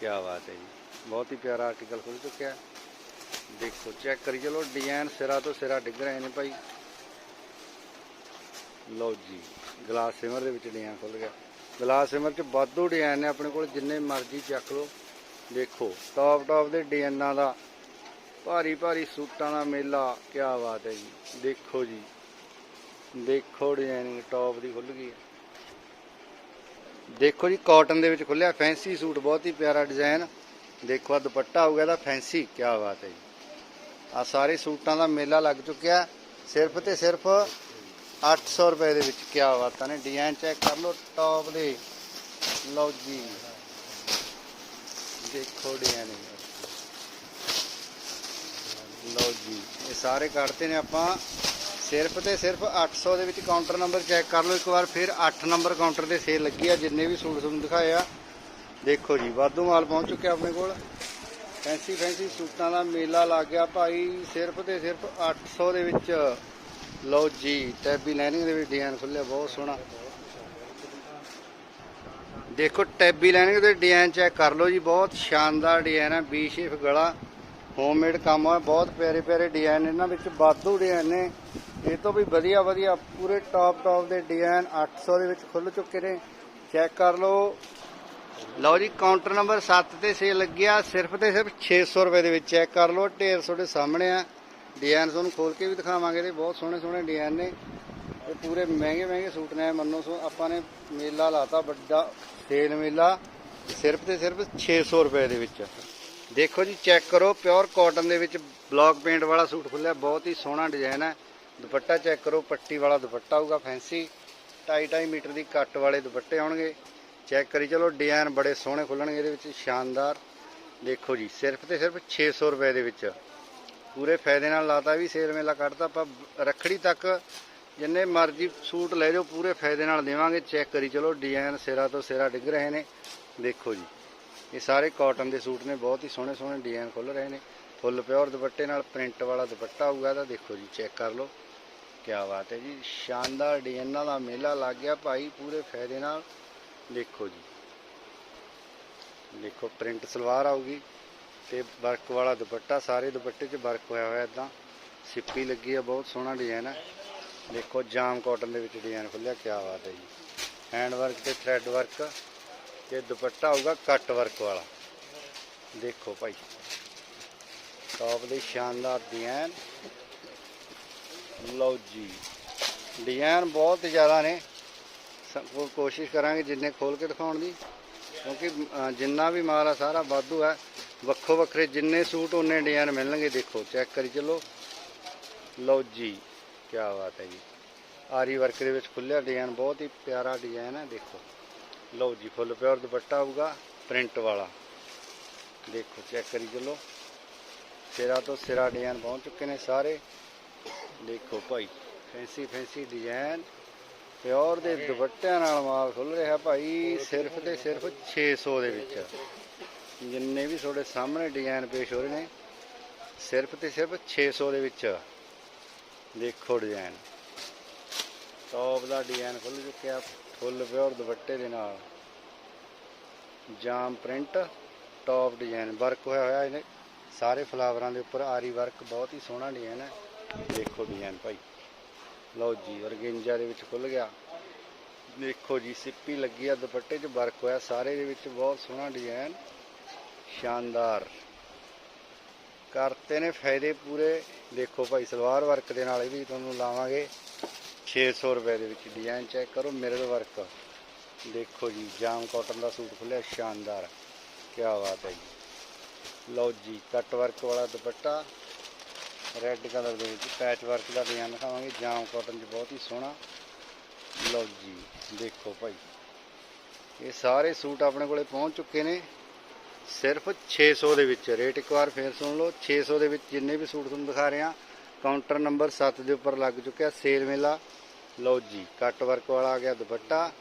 ਕੀ ਬਾਤ ਹੈ ਜੀ। ਬਹੁਤ ਹੀ ਪਿਆਰਾ ਆਰਟੀਕਲ ਖੁੱਲ ਚੁੱਕਿਆ। ਦੇਖੋ ਚੈੱਕ ਕਰੀ ਚਲੋ ਡਿਜ਼ਾਈਨ ਸਿਰਾ ਤੋਂ ਸਿਰਾ ਡਿੱਗ ਰਹੇ ਨੇ ਭਾਈ। ਲਓ ਜੀ ਗਲਾਸ ਸਿਮਰ ਦੇ ਵਿੱਚ ਡਿਜ਼ਾਈਨ ਖੁੱਲ ਗਿਆ। ਗਲਾਸ ਸਿਮਰ ਚ ਵਾਧੂ ਡਿਜ਼ਾਈਨ ਨੇ ਆਪਣੇ ਕੋਲ, ਜਿੰਨੇ ਮਰਜ਼ੀ ਚੱਕ ਲਓ। ਦੇਖੋ ਟੌਪ ਟੌਪ ਦੇ ਡਿਜ਼ਾਈਨਾਂ ਦਾ ਭਾਰੀ ਭਾਰੀ ਸੂਟਾਂ ਦਾ ਮੇਲਾ ਕੀ ਬਾਤ ਹੈ ਜੀ। ਦੇਖੋ ਜੀ, ਦੇਖੋ ਡਿਜ਼ਾਈਨਿੰਗ ਟੌਪ ਦੀ ਖੁੱਲ ਗਈ ਦੇਖੋ ਜੀ ਕਾਟਨ ਦੇ ਵਿੱਚ ਖੁੱਲਿਆ ਫੈਂਸੀ ਸੂਟ, ਬਹੁਤ ਹੀ ਪਿਆਰਾ ਡਿਜ਼ਾਈਨ ਦੇਖੋ ਆ ਦੁਪੱਟਾ ਗਿਆ, ਇਹਦਾ ਫੈਂਸੀ ਕੀ ਬਾਤ ਹੈ ਜੀ। ਆ ਸਾਰੇ ਸੂਟਾਂ ਦਾ ਮੇਲਾ ਲੱਗ ਚੁੱਕਿਆ। ਸਿਰਫ ਤੇ ਸਿਰਫ 800 ਰੁਪਏ ਦੇ ਵਿੱਚ ਕੀ ਬਾਤਾਂ ਨੇ। ਡਿਜ਼ਾਈਨ ਚੈੱਕ ਕਰ ਲਓ, ਟੌਪ ਦੇ। ਲਓ ਜੀ। ਦੇਖੋ ਡਿਜ਼ਾਈਨ। ਲਓ ਜੀ। ਇਹ ਸਾਰੇ ਕੱਢਤੇ ਨੇ ਆਪਾਂ। ਸਿਰਫ ਤੇ ਸਿਰਫ 800 ਦੇ ਵਿੱਚ ਕਾਊਂਟਰ ਨੰਬਰ ਚੈੱਕ ਕਰ ਲਓ। ਇੱਕ ਵਾਰ ਫਿਰ 8 ਨੰਬਰ ਕਾਊਂਟਰ ਤੇ ਸੇਲ ਲੱਗੀ ਆ। ਜਿੰਨੇ ਵੀ ਸੂਟ ਤੁਹਾਨੂੰ ਦਿਖਾਏ ਆ। ਦੇਖੋ ਜੀ, ਵਾਧੂ ਮਾਲ ਪਹੁੰਚ ਚੁੱਕਿਆ ਆਪਣੇ ਕੋਲ। ਫੈਂਸੀ ਫੈਂਸੀ ਸੂਟਾਂ ਦਾ ਮੇਲਾ ਲੱਗ ਗਿਆ ਭਾਈ। ਸਿਰਫ ਤੇ ਸਿਰਫ 800 ਦੇ ਵਿੱਚ। ਲਓ ਜੀ, ਟੈਬੀ ਲਾਈਨਿੰਗ ਦੇ ਵਿੱਚ ਡਿਜ਼ਾਈਨ ਖੁੱਲਿਆ ਬਹੁਤ ਸੋਹਣਾ। ਦੇਖੋ, ਟੈਬੀ ਲਾਈਨਿੰਗ ਦੇ ਡਿਜ਼ਾਈਨ ਚੈੱਕ ਕਰ ਲਓ ਜੀ, ਬਹੁਤ ਸ਼ਾਨਦਾਰ ਡਿਜ਼ਾਈਨ ਹੈ ਬੀ ਸ਼ੇਪ ਗਲਾ, ਹੋਮਮੇਡ ਕੰਮ ਆ ਬਹੁਤ ਪਿਆਰੇ ਪਿਆਰੇ ਡਿਜ਼ਾਈਨ ਇਹਨਾਂ ਵਿੱਚ ਵਾਧੂ ਡਿਜ਼ਾਈਨ ਨੇ। ਇਹ ਤੋਂ ਵੀ ਵਧੀਆ ਵਧੀਆ ਪੂਰੇ ਟੌਪ ਟੌਪ ਦੇ ਡਿਜ਼ਾਈਨ 800 ਦੇ ਵਿੱਚ ਖੁੱਲ ਚੁੱਕੇ ਨੇ। ਚੈੱਕ ਕਰ ਲਓ ਲਓ ਜੀ ਕਾਊਂਟਰ ਨੰਬਰ 7 ਤੇ ਸੇਲ ਲੱਗਿਆ, ਸਿਰਫ ਤੇ ਸਿਰਫ 600 ਰੁਪਏ ਦੇ ਵਿੱਚ ਚੈੱਕ ਕਰ ਲਓ, ਢੇਰ ਤੁਹਾਡੇ ਸਾਹਮਣੇ ਆ। ਡਿਜ਼ਾਈਨ ਤੁਹਾਨੂੰ ਖੋਲ ਕੇ ਵੀ ਦਿਖਾਵਾਂਗੇ ਤੇ ਬਹੁਤ ਸੋਹਣੇ ਸੋਹਣੇ ਡਿਜ਼ਾਈਨ ਨੇ। ਇਹ ਪੂਰੇ ਮਹਿੰਗੇ ਮਹਿੰਗੇ ਸੂਟ ਨੇ, ਮੰਨੋ ਸੋ, ਆਪਾਂ ਨੇ ਮੇਲਾ ਲਾਤਾ, ਵੱਡਾ ਸੇਲ ਮੇਲਾ। ਸਿਰਫ ਤੇ ਸਿਰਫ 600 ਰੁਪਏ ਦੇ ਵਿੱਚ। ਦੇਖੋ ਜੀ ਚੈੱਕ ਕਰੋ ਪਿਓਰ ਕਾਟਨ ਦੇ ਵਿੱਚ ਬਲੌਕ ਪੇਂਟ ਵਾਲਾ ਸੂਟ ਖੁੱਲਿਆ ਬਹੁਤ ਹੀ ਸੋਹਣਾ ਡਿਜ਼ਾਈਨ ਹੈ। ਦੁਪੱਟਾ ਚੈੱਕ ਕਰੋ, ਪੱਟੀ ਵਾਲਾ ਦੁਪੱਟਾ ਹੋਊਗਾ ਫੈਂਸੀ 2.5 ਮੀਟਰ ਦੀ ਕੱਟ ਵਾਲੇ ਦੁਪੱਟੇ ਆਉਣਗੇ। ਚੈੱਕ ਕਰੀ, ਚਲੋ ਡਿਜ਼ਾਈਨ ਬੜੇ ਸੋਹਣੇ ਖੁੱਲਣਗੇ ਇਹਦੇ ਵਿੱਚ ਸ਼ਾਨਦਾਰ। ਦੇਖੋ ਜੀ, ਸਿਰਫ ਤੇ ਸਿਰਫ 600 ਰੁਪਏ ਦੇ ਵਿੱਚ। ਪੂਰੇ ਫਾਇਦੇ ਨਾਲ ਲਾਤਾ ਵੀ, ਸੇਲ ਮੇਲਾ ਕੱਢਤਾ, ਆਪਾਂ ਰੱਖੜੀ ਤੱਕ ਜਿੰਨੇ ਮਰਜ਼ੀ ਸੂਟ ਲੈ ਜਾਓ, ਪੂਰੇ ਫਾਇਦੇ ਨਾਲ ਦੇਵਾਂਗੇ, ਚੈੱਕ ਕਰੀ, ਚਲੋ ਡਿਜ਼ਾਈਨ ਸਿਰਾ ਤੋਂ ਸਿਰਾ ਡਿੱਗ ਰਹੇ ਨੇ। ਦੇਖੋ ਜੀ, ਇਹ ਸਾਰੇ ਕਾਟਨ ਦੇ ਸੂਟ ਨੇ, ਬਹੁਤ ਹੀ ਸੋਹਣੇ ਸੋਹਣੇ ਡਿਜ਼ਾਈਨ ਖੁੱਲ ਰਹੇ ਨੇ। ਫੁੱਲ ਪਿਓਰ ਦੁਪੱਟੇ ਨਾਲ ਪ੍ਰਿੰਟ ਵਾਲਾ ਦੁਪੱਟਾ ਹੋਊਗਾ ਤਾਂ ਦੇਖੋ ਜੀ, ਚੈੱਕ ਕਰ ਲਓ। ਕੀ ਬਾਤ ਹੈ ਜੀ, ਸ਼ਾਨਦਾਰ ਡਿਜ਼ਾਈਨਾਂ ਦਾ ਮੇਲਾ ਲੱਗ ਗਿਆ ਭਾਈ, ਪੂਰੇ ਫਾਇਦੇ ਨਾਲ। ਦੇਖੋ ਜੀ। ਦੇਖੋ ਪ੍ਰਿੰਟ ਸਲਵਾਰ ਆਊਗੀ ਤੇ ਵਰਕ ਵਾਲਾ ਦੁਪੱਟਾ, ਸਾਰੇ ਦੁਪੱਟੇ 'ਚ ਵਰਕ ਹੋਇਆ ਹੋਇਆ ਇਦਾਂ ਸਿੱਪੀ ਲੱਗੀ ਆ, ਬਹੁਤ ਸੋਹਣਾ ਡਿਜ਼ਾਈਨ ਹੈ ਦੇਖੋ, ਜਾਮ ਕਾਟਨ ਦੇ ਵਿੱਚ ਡਿਜ਼ਾਈਨ ਖੁੱਲਿਆ ਕਿਆ ਬਾਤ ਹੈ ਜੀ। ਹੈਂਡ ਵਰਕ ਤੇ ਥ੍ਰੈਡ ਵਰਕ ਤੇ ਦੁਪੱਟਾ ਆਊਗਾ ਕੱਟ ਵਰਕ ਵਾਲਾ। ਦੇਖੋ ਭਾਈ ਟੌਪ ਦੇ ਸ਼ਾਨਦਾਰ ਡਿਜ਼ਾਈਨ ਲਓ ਜੀ ਡਿਜ਼ਾਈਨ ਬਹੁਤ ਜ਼ਿਆਦਾ ਨੇ। ਕੋਸ਼ਿਸ਼ ਕਰਾਂਗੇ ਜਿੰਨੇ ਖੋਲ ਕੇ ਦਿਖਾਉਣ ਦੀ। ਕਿਉਂਕਿ ਜਿੰਨਾ ਵੀ ਮਾਲ ਆ, ਸਾਰਾ ਵਾਧੂ ਹੈ। ਵੱਖੋ ਵੱਖਰੇ ਜਿੰਨੇ ਸੂਟ ਉਹਨੇ ਡਿਜ਼ਾਈਨ ਮਿਲਣਗੇ, ਦੇਖੋ, ਚੈੱਕ ਕਰੀ ਚੱਲੋ। ਲਓ ਜੀ ਕੀ ਬਾਤ ਹੈ ਜੀ। ਆਰੀ ਵਰਕ ਦੇ ਵਿੱਚ ਖੁੱਲਿਆ ਡਿਜ਼ਾਈਨ, ਬਹੁਤ ਹੀ ਪਿਆਰਾ ਡਿਜ਼ਾਈਨ ਹੈ, ਦੇਖੋ। ਲਓ ਜੀ, ਫੁੱਲ ਪਿਓਰ ਦੁਪੱਟਾ ਆਊਗਾ, ਪ੍ਰਿੰਟ ਵਾਲਾ। ਦੇਖੋ, ਚੈੱਕ ਕਰੀ ਚੱਲੋ। ਸਿਰਾ ਤੋਂ ਸਿਰਾ ਡਿਜ਼ਾਈਨ ਪਹੁੰਚ ਚੁੱਕੇ ਨੇ ਸਾਰੇ। ਦੇਖੋ ਭਾਈ ਫੈਂਸੀ ਫੈਂਸੀ ਡਿਜ਼ਾਈਨ। ਪਿਓਰ ਦੇ ਦੁਪੱਟਿਆਂ ਨਾਲ ਮਾਲ ਖੁੱਲ ਰਿਹਾ ਭਾਈ, ਸਿਰਫ ਤੇ ਸਿਰਫ 600 ਦੇ ਵਿੱਚ। ਜਿੰਨੇ ਵੀ ਤੁਹਾਡੇ ਸਾਹਮਣੇ ਡਿਜ਼ਾਈਨ ਪੇਸ਼ ਹੋ ਰਹੇ ਨੇ, ਸਿਰਫ ਤੇ ਸਿਰਫ 600 ਦੇ ਵਿੱਚ। ਦੇਖੋ ਡਿਜ਼ਾਈਨ ਟੌਪ ਦਾ ਡਿਜ਼ਾਈਨ ਖੁੱਲ ਚੁੱਕਿਆ ਫੁੱਲ ਪਿਓਰ ਦੁਪੱਟੇ ਦੇ ਨਾਲ। ਜਾਮ ਪ੍ਰਿੰਟ ਟੌਪ ਡਿਜ਼ਾਈਨ ਵਰਕ ਹੋਇਆ ਹੋਇਆ ਇਹਨੇ। ਸਾਰੇ ਫਲਾਵਰਾਂ ਦੇ ਉੱਪਰ ਆਰੀ ਵਰਕ ਬਹੁਤ ਹੀ ਸੋਹਣਾ ਡਿਜ਼ਾਈਨ ਹੈ। ਦੇਖੋ ਡਿਜ਼ਾਈਨ ਭਾਈ। ਲਓ ਜੀ ਔਰਗੇਂਜਾ ਦੇ ਵਿੱਚ ਖੁੱਲ ਗਿਆ। ਦੇਖੋ ਜੀ, ਸਿੱਪੀ ਲੱਗੀ ਆ, ਦੁਪੱਟੇ 'ਚ ਵਰਕ ਹੋਇਆ, ਸਾਰੇ ਦੇ ਵਿੱਚ ਬਹੁਤ ਸੋਹਣਾ ਡਿਜ਼ਾਈਨ ਸ਼ਾਨਦਾਰ। ਕਰਤੇ ਨੇ ਫਾਇਦੇ ਪੂਰੇ। ਦੇਖੋ ਭਾਈ, ਸਲਵਾਰ ਵਰਕ ਦੇ ਨਾਲ ਇਹ ਵੀ ਤੁਹਾਨੂੰ ਲਾਵਾਂਗੇ। 600 ਰੁਪਏ ਦੇ ਵਿੱਚ ਡਿਜ਼ਾਈਨ ਚੈੱਕ ਕਰੋ, ਮਿਰਰ ਵਰਕ। ਦੇਖੋ ਜੀ, ਜਾਮ ਕਾਟਨ ਦਾ ਸੂਟ ਖੁੱਲਿਆ ਸ਼ਾਨਦਾਰ। ਕੀ ਬਾਤ ਹੈ ਜੀ। ਲਓ ਜੀ ਕੱਟ ਵਰਕ ਵਾਲਾ ਦੁਪੱਟਾ। ਰੈੱਡ ਕਲਰ ਦੇ ਵਿੱਚ ਪੈਚ ਵਰਕ ਦਾ ਡਿਜ਼ਾਈਨ ਦਿਖਾਵਾਂਗੇ। ਜਾਮ ਕਾਟਨ 'ਚ ਬਹੁਤ ਹੀ ਸੋਹਣਾ। ਲਓ ਜੀ, ਦੇਖੋ ਭਾਈ। ਇਹ ਸਾਰੇ ਸੂਟ ਆਪਣੇ ਕੋਲੇ ਪਹੁੰਚ ਚੁੱਕੇ ਨੇ। ਸਿਰਫ 600 ਦੇ ਵਿੱਚ। ਰੇਟ ਇੱਕ ਵਾਰ ਫੇਰ ਸੁਣ ਲਓ। 600 ਦੇ ਵਿੱਚ ਜਿੰਨੇ ਵੀ ਸੂਟ ਤੁਹਾਨੂੰ ਦਿਖਾ ਰਹੇ ਹਾਂ ਕਾਊਂਟਰ ਨੰਬਰ 7 ਦੇ ਉੱਪਰ ਲੱਗ ਚੁੱਕਿਆ, ਸੇਲ ਮੇਲਾ। ਲਓ ਜੀ, ਕੱਟ ਵਰਕ ਵਾਲਾ ਆ ਗਿਆ ਦੁਪੱਟਾ।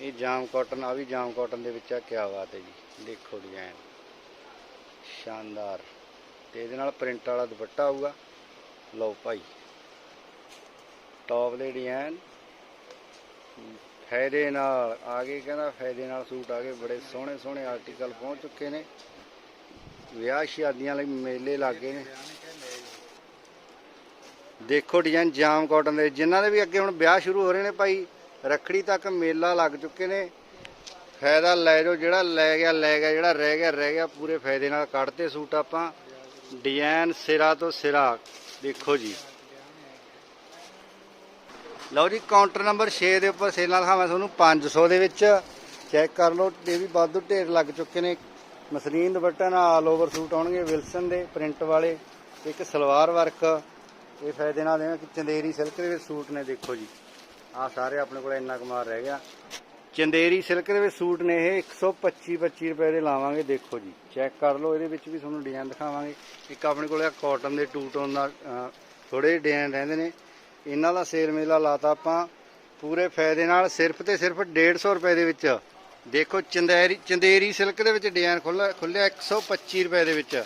ਇਹ ਜਾਮ ਕਾਟਨ, ਆ ਵੀ ਜਾਮ ਕਾਟਨ ਦੇ ਵਿੱਚ ਆ ਕੀ ਬਾਤ ਹੈ ਜੀ। ਦੇਖੋ ਡਿਜ਼ਾਈਨ ਸ਼ਾਨਦਾਰ। ਤੇ ਇਹਦੇ ਨਾਲ ਪ੍ਰਿੰਟ ਵਾਲਾ ਦੁਪੱਟਾ ਆਊਗਾ। ਲਓ ਭਾਈ ਟੌਪ ਦੇ ਡਿਜ਼ਾਈਨ ਫਾਇਦੇ ਨਾਲ ਆ ਗਏ ਕਹਿੰਦਾ ਫਾਇਦੇ ਨਾਲ ਸੂਟ ਆ ਗਏ, ਬੜੇ ਸੋਹਣੇ ਸੋਹਣੇ ਆਰਟੀਕਲ ਪਹੁੰਚ ਚੁੱਕੇ ਨੇ। ਵਿਆਹ ਸ਼ਾਦੀਆਂ ਲਈ ਮੇਲੇ ਲੱਗੇ ਨੇ। ਦੇਖੋ ਡਿਜ਼ਾਈਨ ਜਾਮ ਕਾਟਨ ਦੇ, ਜਿਨ੍ਹਾਂ ਦੇ ਵੀ ਅੱਗੇ ਹੁਣ ਵਿਆਹ ਸ਼ੁਰੂ ਹੋ ਰਹੇ ਨੇ ਭਾਈ, ਰੱਖੜੀ ਤੱਕ ਮੇਲਾ ਲੱਗ ਚੁੱਕੇ ਨੇ। ਫਾਇਦਾ ਲੈ ਜਾਓ, ਜਿਹੜਾ ਲੈ ਗਿਆ ਲੈ ਗਿਆ, ਜਿਹੜਾ ਰਹਿ ਗਿਆ ਰਹਿ ਗਿਆ, ਪੂਰੇ ਫਾਇਦੇ ਨਾਲ ਕੱਢਤੇ ਸੂਟ ਆਪਾਂ। ਡਿਜ਼ਾਈਨ ਸਿਰਾ ਤੋਂ ਸਿਰਾ, ਦੇਖੋ ਜੀ। ਲਓ ਜੀ ਕਾਊਂਟਰ ਨੰਬਰ 6 ਦੇ ਉੱਪਰ ਸੇਲਾਂ ਦਿਖਾਵਾਂ ਤੁਹਾਨੂੰ 500 ਦੇ ਵਿੱਚ। ਚੈੱਕ ਕਰ ਲਓ, ਇਹ ਵੀ ਵਾਧੂ ਢੇਰ ਲੱਗ ਚੁੱਕੇ ਨੇ। ਮਸਲੀਨ ਦੁਪੱਟਾ ਨਾਲ ਆਲ ਓਵਰ ਸੂਟ ਆਉਣਗੇ ਵਿਲਸਨ ਦੇ ਪ੍ਰਿੰਟ ਵਾਲੇ। ਇੱਕ ਸਲਵਾਰ ਵਰਕ ਇਹ ਫਾਇਦੇ ਨਾਲ ਦੇਣਾ ਕਿ ਚੰਦੇਰੀ ਸਿਲਕ ਦੇ ਵਿੱਚ ਸੂਟ ਨੇ, ਦੇਖੋ ਜੀ। ਆਹ ਸਾਰੇ ਆਪਣੇ ਕੋਲ ਇੰਨਾ ਕਮਾਲ ਰਹਿ ਗਿਆ। ਚੰਦੇਰੀ ਸਿਲਕ ਦੇ ਵਿੱਚ ਸੂਟ ਨੇ ਇਹ 125 25 ਰੁਪਏ ਦੇ ਲਾਵਾਂਗੇ, ਦੇਖੋ ਜੀ। ਚੈੱਕ ਕਰ ਲਓ, ਇਹਦੇ ਵਿੱਚ ਵੀ ਤੁਹਾਨੂੰ ਡਿਜ਼ਾਈਨ ਦਿਖਾਵਾਂਗੇ। ਇੱਕ ਆਪਣੇ ਕੋਲ ਆ ਕਾਟਨ ਦੇ ਟੂ ਟੋਨ ਦਾ ਥੋੜੇ ਡਿਜ਼ਾਈਨ ਰਹਿੰਦੇ ਨੇ। ਇਹਨਾਂ ਦਾ ਸੇਲ ਮੇਲਾ ਲਾਤਾ ਆਪਾਂ, ਪੂਰੇ ਫਾਇਦੇ ਨਾਲ, ਸਿਰਫ ਤੇ ਸਿਰਫ 150 ਰੁਪਏ ਦੇ ਵਿੱਚ। ਦੇਖੋ, ਚੰਦੇਰੀ ਚੰਦੇਰੀ ਸਿਲਕ ਦੇ ਵਿੱਚ ਡਿਜ਼ਾਈਨ ਖੁੱਲ੍ਹਾ ਖੁੱਲਿਆ 125 ਰੁਪਏ ਦੇ ਵਿੱਚ।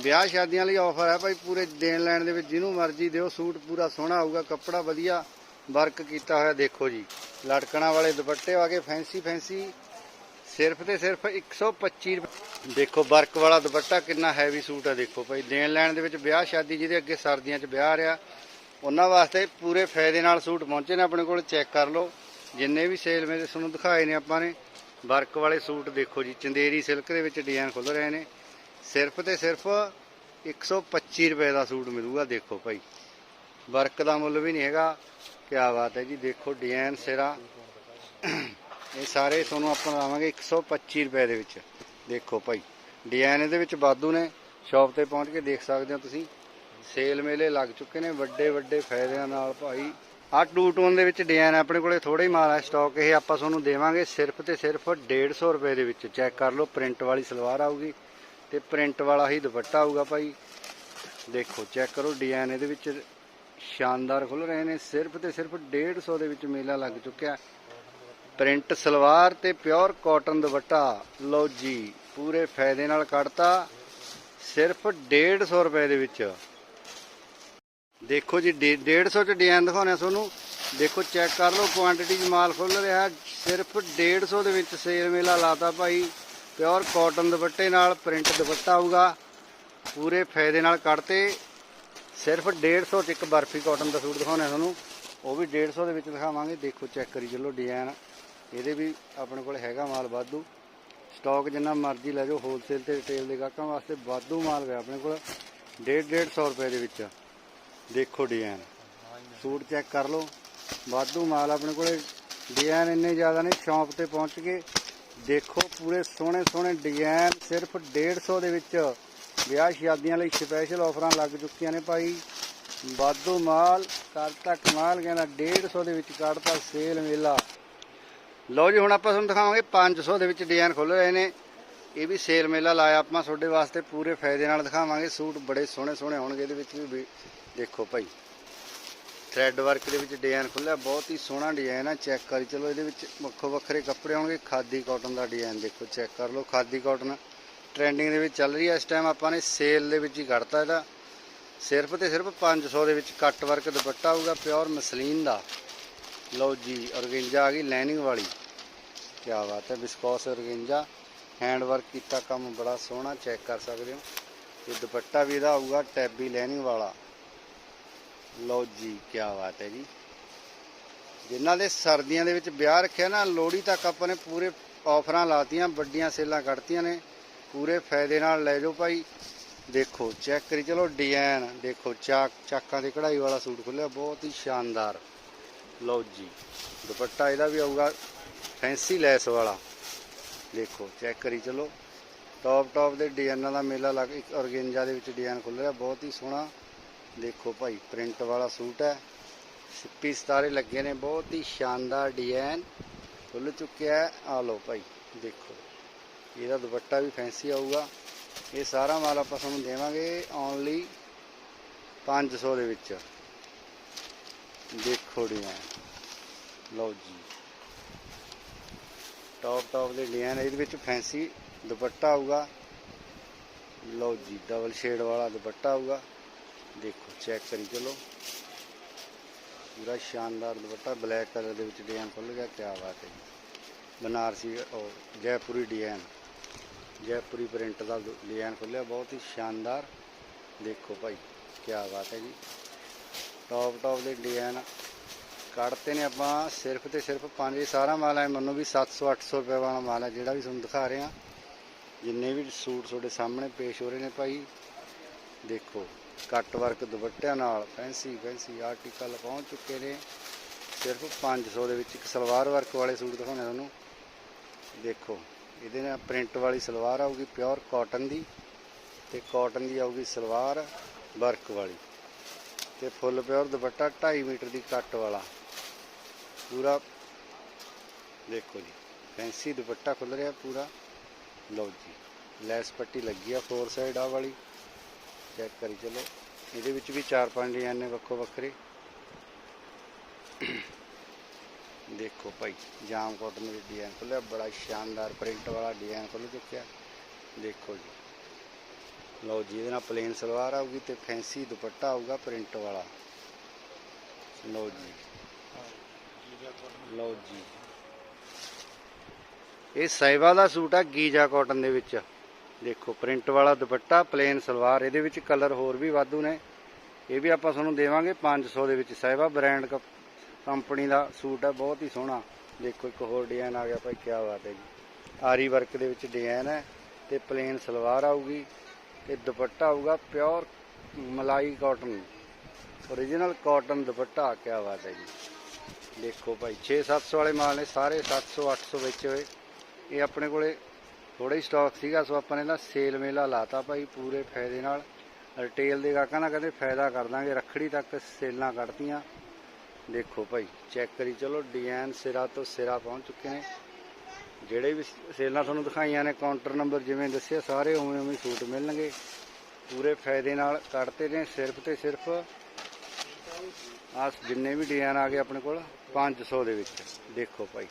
ਵਿਆਹ ਸ਼ਾਦੀਆਂ ਲਈ ਆਫਰ ਹੈ ਭਾਈ, ਪੂਰੇ ਦੇਣ ਲੈਣ ਦੇ ਵਿੱਚ, ਜਿਹਨੂੰ ਮਰਜ਼ੀ ਦਿਓ, ਸੂਟ ਪੂਰਾ ਸੋਹਣਾ ਆਊਗਾ, ਕੱਪੜਾ ਵਧੀਆ। ਵਰਕ ਕੀਤਾ ਹੋਇਆ, ਦੇਖੋ ਜੀ। ਲਟਕਣਾ ਵਾਲੇ ਦੁਪੱਟੇ ਆ ਗਏ ਫੈਂਸੀ ਫੈਂਸੀ। ਸਿਰਫ ਤੇ ਸਿਰਫ 125 ਰੁਪਏ। ਦੇਖੋ, ਵਰਕ ਵਾਲਾ ਦੁਪੱਟਾ ਕਿੰਨਾ ਹੈਵੀ ਸੂਟ ਆ, ਦੇਖੋ ਭਾਈ। ਦੇਣ ਲੈਣ ਦੇ ਵਿੱਚ ਵਿਆਹ, ਸ਼ਾਦੀ ਜਿਹਦੇ ਅੱਗੇ ਸਰਦੀਆਂ 'ਚ ਵਿਆਹ ਆ ਰਿਹਾ, ਉਹਨਾਂ ਵਾਸਤੇ ਪੂਰੇ ਫਾਇਦੇ ਨਾਲ ਸੂਟ ਪਹੁੰਚੇ ਨੇ ਆਪਣੇ ਕੋਲ, ਚੈੱਕ ਕਰ ਲਓ। ਜਿੰਨੇ ਵੀ ਸੇਲ ਮੇਰੇ ਤੁਹਾਨੂੰ ਦਿਖਾਏ ਨੇ ਆਪਾਂ ਨੇ। ਵਰਕ ਵਾਲੇ ਸੂਟ ਦੇਖੋ ਜੀ, ਚੰਦੇਰੀ ਸਿਲਕ ਦੇ ਵਿੱਚ ਡਿਜ਼ਾਈਨ ਖੁੱਲ ਰਹੇ ਨੇ। ਸਿਰਫ ਤੇ ਸਿਰਫ 125 ਰੁਪਏ ਦਾ ਸੂਟ ਮਿਲੂਗਾ, ਦੇਖੋ ਭਾਈ। ਵਰਕ ਦਾ ਮੁੱਲ ਵੀ ਨਹੀਂ ਹੈਗਾ। ਕਿਆ ਬਾਤ ਹੈ ਜੀ, ਦੇਖੋ ਡਿਜ਼ਾਈਨ ਸਿਰਾ। ਇਹ ਸਾਰੇ ਤੁਹਾਨੂੰ ਆਪਾਂ ਲਾਵਾਂਗੇ 125 ਰੁਪਏ ਦੇ ਵਿੱਚ। ਦੇਖੋ ਭਾਈ, ਡਿਜ਼ਾਈਨ ਇਹਦੇ ਵਿੱਚ ਵਾਧੂ ਨੇ। ਸ਼ਾਪ ਤੇ ਪਹੁੰਚ ਕੇ ਦੇਖ ਸਕਦੇ ਹੋ ਤੁਸੀਂ। ਸੇਲ ਮੇਲੇ ਲੱਗ ਚੁੱਕੇ ਨੇ ਵੱਡੇ ਵੱਡੇ ਫਾਇਦਿਆਂ ਨਾਲ ਭਾਈ। ਆ ਟੂ ਟੋਨ ਦੇ ਵਿੱਚ ਡਿਜ਼ਾਈਨ ਆਪਣੇ ਕੋਲੇ ਥੋੜਾ ਹੀ ਮਾਲ ਹੈ ਸਟਾਕ ਇਹ ਆਪਾਂ ਤੁਹਾਨੂੰ ਦੇਵਾਂਗੇ ਸਿਰਫ ਤੇ ਸਿਰਫ 150 ਰੁਪਏ ਦੇ ਵਿੱਚ। ਚੈੱਕ ਕਰ ਲਓ ਪ੍ਰਿੰਟ ਵਾਲੀ ਸਲਵਾਰ ਆਊਗੀ ਤੇ ਪ੍ਰਿੰਟ ਵਾਲਾ ਹੀ ਦੁਪੱਟਾ ਆਊਗਾ ਭਾਈ। ਦੇਖੋ, ਚੈੱਕ ਕਰੋ, ਡਿਜ਼ਾਈਨ ਇਹਦੇ ਵਿੱਚ ਸ਼ਾਨਦਾਰ ਖੁੱਲ ਰਹੇ ਨੇ। ਸਿਰਫ ਤੇ ਸਿਰਫ 150 ਦੇ ਵਿੱਚ ਮੇਲਾ ਲੱਗ ਚੁੱਕਿਆ ਪ੍ਰਿੰਟ ਸਲਵਾਰ ਤੇ ਪਿਓਰ ਕਾਟਨ ਦੁਪੱਟਾ। ਲਓ ਜੀ, ਪੂਰੇ ਫਾਇਦੇ ਨਾਲ ਕੱਢਤਾ। ਸਿਰਫ 150 ਰੁਪਏ ਦੇ ਵਿੱਚ। ਦੇਖੋ ਜੀ 150 ਚ ਡਿਜ਼ਾਈਨ ਦਿਖਾਉਣੇ ਆ ਤੁਹਾਨੂੰ। ਦੇਖੋ, ਚੈੱਕ ਕਰ ਲਓ ਕੁਆਂਟੀਟੀ 'ਚ ਮਾਲ ਖੁੱਲ ਰਿਹਾ ਸਿਰਫ 150 ਦੇ ਵਿੱਚ ਸੇਲ ਮੇਲਾ ਲਾਤਾ ਭਾਈ। ਪਿਓਰ ਕਾਟਨ ਦੁਪੱਟੇ ਨਾਲ ਪ੍ਰਿੰਟ ਦੁਪੱਟਾ ਆਊਗਾ। ਪੂਰੇ ਫਾਇਦੇ ਨਾਲ ਕੱਢਤੇ। ਸਿਰਫ 150 ਚ ਇੱਕ ਬਰਫੀ ਕਾਟਨ ਦਾ ਸੂਟ ਦਿਖਾਉਣਾ ਤੁਹਾਨੂੰ। ਉਹ ਵੀ 150 ਦੇ ਵਿੱਚ ਦਿਖਾਵਾਂਗੇ। ਦੇਖੋ ਚੈੱਕ ਕਰੀ ਚੱਲੋ ਡਿਜ਼ਾਈਨ ਇਹਦੇ ਵੀ ਆਪਣੇ ਕੋਲ ਹੈਗਾ ਮਾਲ ਵਾਧੂ। ਸਟਾਕ ਜਿੰਨਾ ਮਰਜ਼ੀ ਲੈ ਜਾਓ ਹੋਲਸੇਲ ਤੇ ਰਿਟੇਲ ਦੇ ਗਾਹਕਾਂ ਵਾਸਤੇ ਵਾਧੂ ਮਾਲ ਪਿਆ ਆਪਣੇ ਕੋਲ। 1.5 150 ਰੁਪਏ ਦੇ ਵਿੱਚ। ਦੇਖੋ ਡਿਜ਼ਾਈਨ ਸੂਟ ਚੈੱਕ ਕਰ ਲਓ। ਵਾਧੂ ਮਾਲ ਆਪਣੇ ਕੋਲੇ। ਡਿਜ਼ਾਈਨ ਇੰਨੇ ਜ਼ਿਆਦਾ ਨੇ ਸ਼ਾਪ ਤੇ ਪਹੁੰਚ ਕੇ ਦੇਖੋ ਪੂਰੇ ਸੋਹਣੇ ਸੋਹਣੇ ਡਿਜ਼ਾਈਨ ਸਿਰਫ 150 ਦੇ ਵਿੱਚ। ਵਿਆਹ ਸ਼ਾਦੀਆਂ ਲਈ ਸਪੈਸ਼ਲ ਆਫਰਾਂ ਲੱਗ ਚੁੱਕੀਆਂ ਨੇ ਭਾਈ। ਵਾਧੂ ਮਾਲ ਕਰਤਾ ਕਮਾਲ ਕਹਿੰਦਾ 150 ਦੇ ਵਿੱਚ ਕੱਢਤਾ ਸੇਲ ਮੇਲਾ। ਲਓ ਜੀ, ਹੁਣ ਆਪਾਂ ਤੁਹਾਨੂੰ ਦਿਖਾਵਾਂਗੇ 500 ਦੇ ਵਿੱਚ ਡਿਜ਼ਾਈਨ ਖੁੱਲ ਰਹੇ ਨੇ। ਇਹ ਵੀ ਸੇਲ ਮੇਲਾ ਲਾਇਆ ਆਪਾਂ, ਤੁਹਾਡੇ ਵਾਸਤੇ ਪੂਰੇ ਫਾਇਦੇ ਨਾਲ ਦਿਖਾਵਾਂਗੇ। ਸੂਟ ਬੜੇ ਸੋਹਣੇ ਸੋਹਣੇ ਹੋਣਗੇ ਇਹਦੇ ਵਿੱਚ ਵੀ। ਦੇਖੋ ਭਾਈ ਥ੍ਰੈਡ ਵਰਕ ਦੇ ਵਿੱਚ ਡਿਜ਼ਾਈਨ ਖੁੱਲਿਆ ਬਹੁਤ ਹੀ ਸੋਹਣਾ ਡਿਜ਼ਾਈਨ ਆ ਚੈੱਕ ਕਰੀ, ਚਲੋ ਇਹਦੇ ਵਿੱਚ ਵੱਖੋ ਵੱਖਰੇ ਕੱਪੜੇ ਹੋਣਗੇ ਖਾਦੀ ਕਾਟਨ ਦਾ ਡਿਜ਼ਾਈਨ ਦੇਖੋ ਚੈੱਕ ਕਰ ਲਓ, ਖਾਦੀ ਕਾਟਨ ਟ੍ਰੈਂਡਿੰਗ ਦੇ ਵਿੱਚ ਚੱਲ ਰਹੀ ਹੈ ਇਸ ਟਾਈਮ ਆਪਾਂ ਨੇ ਸੇਲ ਦੇ ਵਿੱਚ ਹੀ ਕੱਢਤਾ ਇਹਦਾ। ਸਿਰਫ ਤੇ ਸਿਰਫ 500 ਦੇ ਵਿੱਚ ਕੱਟ ਵਰਕ ਦੁਪੱਟਾ ਆਊਗਾ ਪਿਓਰ ਮਸਲੀਨ ਦਾ। ਲਓ ਜੀ, ਔਰਗੇਂਜਾ ਆ ਗਈ ਲਾਈਨਿੰਗ ਵਾਲੀ। ਕੀ ਬਾਤ ਹੈ ਵਿਸਕੋਸ ਔਰਗੇਂਜਾ। ਹੈਂਡ ਵਰਕ ਕੀਤਾ, ਕੰਮ ਬੜਾ ਸੋਹਣਾ ਚੈੱਕ ਕਰ ਸਕਦੇ ਹੋ। ਤੇ ਦੁਪੱਟਾ ਵੀ ਇਹਦਾ ਆਊਗਾ ਟੈਬੀ ਲਾਈਨਿੰਗ ਵਾਲਾ। ਲਓ ਜੀ ਕੀ ਬਾਤ ਹੈ ਜੀ। ਜਿਨ੍ਹਾਂ ਦੇ ਸਰਦੀਆਂ ਦੇ ਵਿੱਚ ਵਿਆਹ ਰੱਖਿਆ ਨਾ, ਲੋਹੜੀ ਤੱਕ ਆਪਾਂ ਨੇ ਪੂਰੇ ਆਫਰਾਂ ਲਾਤੀਆਂ, ਵੱਡੀਆਂ ਸੇਲਾਂ ਕੱਢਤੀਆਂ ਨੇ। ਪੂਰੇ ਫਾਇਦੇ ਨਾਲ ਲੈ ਜਾਓ ਭਾਈ। ਦੇਖੋ ਚੈੱਕ ਕਰੀ, ਚਲੋ ਡਿਜ਼ਾਈਨ ਦੇਖੋ, ਚਾਕ, ਚਾਕਾਂ 'ਤੇ ਕਢਾਈ ਵਾਲਾ ਸੂਟ ਖੁੱਲਿਆ, ਬਹੁਤ ਹੀ ਸ਼ਾਨਦਾਰ। ਲਓ ਜੀ, ਦੁਪੱਟਾ ਇਹਦਾ ਵੀ ਆਊਗਾ ਫੈਂਸੀ ਲੈਸ ਵਾਲਾ। ਦੇਖੋ ਚੈੱਕ ਕਰੀ, ਚਲੋ। ਟੌਪ ਟੌਪ ਦੇ ਡਿਜ਼ਾਈਨਾਂ ਦਾ ਮੇਲਾ ਲੱਗ, ਇੱਕ ਔਰਗੇਂਜਾ ਦੇ ਵਿੱਚ ਡਿਜ਼ਾਈਨ ਖੁੱਲ ਰਿਹਾ ਬਹੁਤ ਹੀ ਸੋਹਣਾ। ਦੇਖੋ ਭਾਈ ਪ੍ਰਿੰਟ ਵਾਲਾ ਸੂਟ ਹੈ। ਸਿੱਪੀ ਸਤਾਰੇ ਲੱਗੇ ਨੇ, ਬਹੁਤ ਹੀ ਸ਼ਾਨਦਾਰ ਡਿਜ਼ਾਈਨ ਖੁੱਲ ਚੁੱਕਿਆ ਆ ਲਓ ਭਾਈ, ਦੇਖੋ। ਇਹਦਾ ਦੁਪੱਟਾ ਵੀ ਫੈਂਸੀ ਆਊਗਾ। ਇਹ ਸਾਰਾ ਮਾਲ ਆਪਾਂ ਤੁਹਾਨੂੰ ਦੇਵਾਂਗੇ ਓਨਲੀ 500 ਦੇ ਵਿੱਚ। ਦੇਖੋ ਡਿਜ਼ਾਈਨ ਲਓ ਜੀ। ਟੌਪ ਟੌਪ ਦੇ ਡਿਜ਼ਾਈਨ ਇਹਦੇ ਵਿੱਚ ਫੈਂਸੀ ਦੁਪੱਟਾ ਆਊਗਾ। ਲਓ ਜੀ ਡਬਲ ਸ਼ੇਡ ਵਾਲਾ ਦੁਪੱਟਾ ਆਊਗਾ। ਦੇਖੋ ਚੈੱਕ ਕਰੀ ਚਲੋ। ਪੂਰਾ ਸ਼ਾਨਦਾਰ ਦੁਪੱਟਾ ਬਲੈਕ ਕਲਰ ਦੇ ਵਿੱਚ ਡਿਜ਼ਾਈਨ ਖੁੱਲ ਗਿਆ ਕੀ ਬਾਤ ਹੈ ਜੀ। ਬਨਾਰਸੀ, ਉਹ ਜੈਪੁਰੀ ਡਿਜ਼ਾਈਨ ਜੈਪੁਰੀ ਪ੍ਰਿੰਟ ਦਾ ਡਿਜ਼ਾਈਨ ਖੁੱਲਿਆ ਬਹੁਤ ਹੀ ਸ਼ਾਨਦਾਰ। ਦੇਖੋ ਭਾਈ ਕੀ ਬਾਤ ਹੈ ਜੀ। ਟੌਪ ਟੌਪ ਦੇ ਡਿਜ਼ਾਈਨ ਕੱਢਤੇ ਨੇ ਆਪਾਂ, ਸਿਰਫ ਤੇ ਸਿਰਫ ਪੰਜ ਇਹ ਸਾਰਾ ਮਾਲ ਹੈ, ਮੈਨੂੰ ਵੀ 700 800 ਰੁਪਏ ਵਾਲਾ ਮਾਲ ਹੈ, ਜਿਹੜਾ ਵੀ ਤੁਹਾਨੂੰ ਦਿਖਾ ਰਹੇ। ਹਾਂ ਜਿੰਨੇ ਵੀ ਸੂਟ ਤੁਹਾਡੇ ਸਾਹਮਣੇ ਪੇਸ਼ ਹੋ ਰਹੇ ਨੇ ਭਾਈ, ਦੇਖੋ, ਕੱਟ ਵਰਕ ਦੁਪੱਟਿਆਂ ਨਾਲ ਫੈਂਸੀ ਫੈਂਸੀ ਆਰਟੀਕਲ ਪਹੁੰਚ ਚੁੱਕੇ ਨੇ। ਸਿਰਫ 500 ਦੇ ਵਿੱਚ ਇੱਕ ਸਲਵਾਰ ਵਰਕ ਵਾਲੇ ਸੂਟ ਦਿਖਾਉਣੇ ਤੁਹਾਨੂੰ। ਦੇਖੋ ਇਹਦੇ ਨਾਲ ਪ੍ਰਿੰਟ ਵਾਲੀ ਸਲਵਾਰ ਆਊਗੀ ਪਿਓਰ ਕਾਟਨ ਦੀ ਤੇ ਕਾਟਨ ਦੀ ਆਊਗੀ ਸਲਵਾਰ ਵਰਕ ਵਾਲੀ ਤੇ ਫੁੱਲ ਪਿਓਰ ਦੁਪੱਟਾ 2.5 ਮੀਟਰ ਦੀ ਕੱਟ ਵਾਲਾ। ਪੂਰਾ ਦੇਖੋ ਜੀ ਫੈਂਸੀ ਦੁਪੱਟਾ ਖੁੱਲ ਰਿਹਾ ਪੂਰਾ। ਲਓ ਜੀ, ਲੈਸ ਪੱਟੀ ਲੱਗੀ ਆ ਫੋਰ ਸਾਈਡ ਆ ਵਾਲੀ। ਚੈੱਕ ਕਰੀ ਚਲੋ। ਇਹਦੇ ਵਿੱਚ ਵੀ ਚਾਰ ਪੰਜ ਡਿਜ਼ਾਈਨ ਨੇ ਵੱਖੋ ਵੱਖਰੇ। ਦੇਖੋ ਭਾਈ, ਜਾਮ ਕਾਟਨ ਦੇ ਡਿਜ਼ਾਈਨ ਖੁੱਲਿਆ ਬੜਾ ਸ਼ਾਨਦਾਰ ਪ੍ਰਿੰਟ ਵਾਲਾ ਡਿਜ਼ਾਈਨ ਖੁੱਲ ਚੁੱਕਿਆ। ਦੇਖੋ ਜੀ। ਲਓ ਜੀ, ਇਹਦੇ ਨਾਲ ਪਲੇਨ ਸਲਵਾਰ ਆਊਗੀ ਤੇ ਫੈਂਸੀ ਦੁਪੱਟਾ ਆਊਗਾ ਪ੍ਰਿੰਟ ਵਾਲਾ। ਲਓ ਜੀ। ਲਓ ਜੀ। ਇਹ ਸੈਵਾ ਦਾ ਸੂਟ ਆ, ਗੀਜਾ ਕਾਟਨ ਦੇ ਵਿੱਚ। ਦੇਖੋ ਪ੍ਰਿੰਟ ਵਾਲਾ ਦੁਪੱਟਾ ਪਲੇਨ ਸਲਵਾਰ, ਇਹਦੇ ਵਿੱਚ ਕਲਰ ਹੋਰ ਵੀ ਵਾਧੂ ਨੇ। ਇਹ ਵੀ ਆਪਾਂ ਤੁਹਾਨੂੰ ਦੇਵਾਂਗੇ 500 ਦੇ ਵਿੱਚ ਸੈਵਾ ਬ੍ਰਾਂਡ ਕੰਪਨੀ ਦਾ ਸੂਟ ਹੈ ਬਹੁਤ ਹੀ ਸੋਹਣਾ। ਦੇਖੋ, ਇੱਕ ਹੋਰ ਡਿਜ਼ਾਈਨ ਆ ਗਿਆ ਭਾਈ ਕੀ ਬਾਤ ਹੈ ਜੀ। ਆਰੀ ਵਰਕ ਦੇ ਵਿੱਚ ਡਿਜ਼ਾਈਨ ਹੈ ਤੇ ਪਲੇਨ ਸਲਵਾਰ ਆਊਗੀ ਤੇ ਦੁਪੱਟਾ ਆਊਗਾ ਪਿਓਰ ਮਲਾਈ ਕਾਟਨ ਓਰੀਜਨਲ ਕਾਟਨ ਦੁਪੱਟਾ ਕੀ ਬਾਤ ਹੈ ਜੀ। ਦੇਖੋ ਭਾਈ 6-700 ਵਾਲੇ ਮਾਲ ਨੇ, ਸਾਰੇ 700 800 ਵਿੱਚ ਹੋਏ। ਇਹ ਆਪਣੇ ਕੋਲੇ ਥੋੜਾ ਹੀ ਸਟਾਕ ਸੀਗਾ, ਸੋ ਆਪਾਂ ਨੇ ਨਾ ਸੇਲ ਮੇਲਾ ਲਾਤਾ ਭਾਈ, ਪੂਰੇ ਫਾਇਦੇ ਨਾਲ। ਰਿਟੇਲ ਦੇ ਗਾਹਕਾਂ ਨਾਲ ਕਹਿੰਦੇ ਫਾਇਦਾ ਕਰ ਦਾਂਗੇ, ਰੱਖੜੀ ਤੱਕ ਸੇਲਾਂ ਕੱਢਤੀਆਂ। ਦੇਖੋ ਭਾਈ ਚੈੱਕ ਕਰੀ, ਚਲੋ ਡਿਜ਼ਾਈਨ ਸਿਰਾ ਤੋਂ ਸਿਰਾ ਪਹੁੰਚ ਚੁੱਕੇ ਨੇ ਜਿਹੜੇ ਵੀ ਸੇਲਾਂ ਤੁਹਾਨੂੰ ਦਿਖਾਈਆਂ ਨੇ ਕਾਊਂਟਰ ਨੰਬਰ ਜਿਵੇਂ ਦੱਸਿਆ, ਸਾਰੇ ਉਵੇਂ ਉਵੇਂ ਸੂਟ ਮਿਲਣਗੇ। ਪੂਰੇ ਫਾਇਦੇ ਨਾਲ ਕੱਢਤੇ ਨੇ, ਸਿਰਫ ਤੇ ਸਿਰਫ ਆ ਜਿੰਨੇ ਵੀ ਡਿਜ਼ਾਈਨ ਆ ਗਏ ਆਪਣੇ ਕੋਲ 500 ਦੇ ਵਿੱਚ। ਦੇਖੋ ਭਾਈ,